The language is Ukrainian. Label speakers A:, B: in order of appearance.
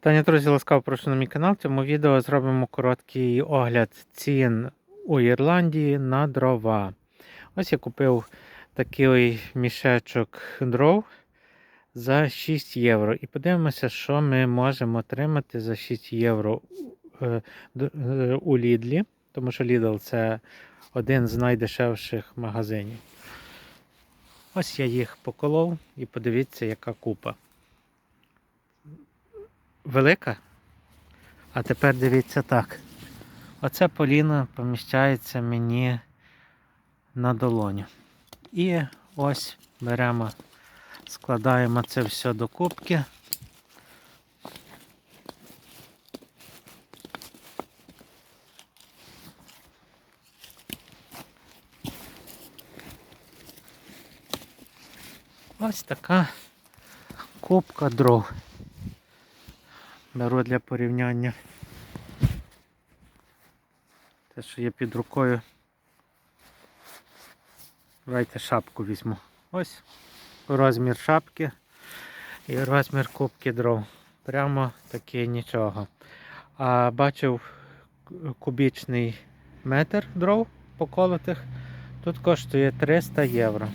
A: Вітання, друзі, ласкаво прошу на мій канал. В цьому відео зробимо короткий огляд цін у Ірландії на дрова. Ось я купив такий мішечок дров за 6 євро. І подивимося, що ми можемо отримати за 6 євро е, е, у Лідлі, тому що Lidl це один з найдешевших магазинів. Ось я їх поколов і подивіться, яка купа велика. А тепер дивіться так. Оце поліно поміщається мені на долоню. І ось беремо, складаємо це все до кубки. Ось така кубка дров. Беру для порівняння. Те, що є під рукою. Давайте шапку візьму. Ось розмір шапки і розмір кубки дров. Прямо таки нічого. А бачив кубічний метр дров поколотих. Тут коштує 300 євро.